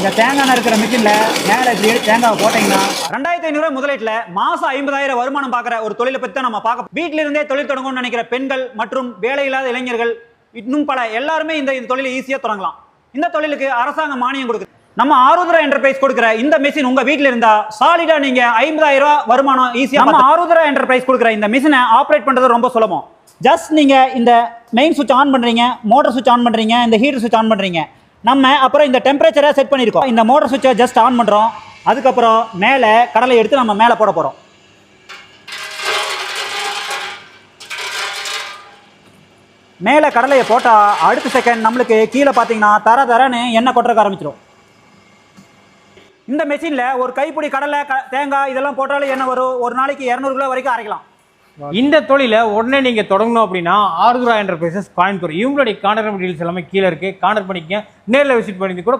இந்த தேங்காய் இருக்கிற மிஷினில் மேலே இப்படி தேங்காய் போட்டிங்கன்னா ரெண்டாயிரத்தி ஐநூறு முதலீட்டில் மாதம் ஐம்பதாயிரம் வருமானம் பார்க்குற ஒரு தொழிலை பற்றி தான் நம்ம பார்க்க வீட்டில இருந்தே தொழில் தொடங்கணும்னு நினைக்கிற பெண்கள் மற்றும் வேலை இல்லாத இளைஞர்கள் இன்னும் பல எல்லாருமே இந்த இந்த தொழிலை ஈஸியாக தொடங்கலாம். இந்த தொழிலுக்கு அரசாங்கம் மானியம் கொடுக்குது. நம்ம ஆருத்ரா என்டர்பிரைஸ் கொடுக்குற இந்த மிஷின் உங்க வீட்ல இருந்தா சாலிடா நீங்க ஐம்பதாயிரம் ரூபாய் வருமானம் ஈஸியா நம்ம ஆருத்ரா என்டர்பிரைஸ் கொடுக்குற இந்த மிஷினை ஆப்ரேட் பண்றது ரொம்ப சுலபம். ஜஸ்ட் நீங்க இந்த மெயின் சுவிட்ச் ஆன் பண்றீங்க மோட்டர் சுவிட்ச் ஆன் பண்றீங்க இந்த ஹீட்டர் சுவிட்ச் ஆன் பண்றீங்க. நம்ம அப்புறம் இந்த டெம்பரேச்சரை செட் பண்ணியிருக்கோம். இந்த மோட்டர் சுவிட்சை ஜஸ்ட் ஆன் பண்ணுறோம் அதுக்கப்புறம் மேலே கடலை எடுத்து நம்ம மேலே போட போகிறோம் மேலே கடலையை போட்டால் அடுத்த செகண்ட் நம்மளுக்கு கீழே பார்த்தீங்கன்னா தர தரன்னு எண்ணெய் கொட்டுறக்க ஆரம்பிச்சிடும் இந்த மெஷினில் ஒரு கைப்பிடி கடலை க தேங்காய் இதெல்லாம் போட்டாலே என்ன வரும். ஒரு நாளைக்கு இரநூறு கிலோ வரைக்கும் அரைக்கலாம். இந்த தொழிலை உடனே நீங்கள் தொடங்கணும் அப்படின்னா ஆர்துரா என்டர்பிரைசஸ் கோயம்புத்தூர். இவங்களுடைய கான்டாக்ட் டீல்ஸ் எல்லாமே கீழே இருக்குது கான்டாக்ட் பண்ணிக்கங்க. நேரில் விசிட் பண்ணி கூட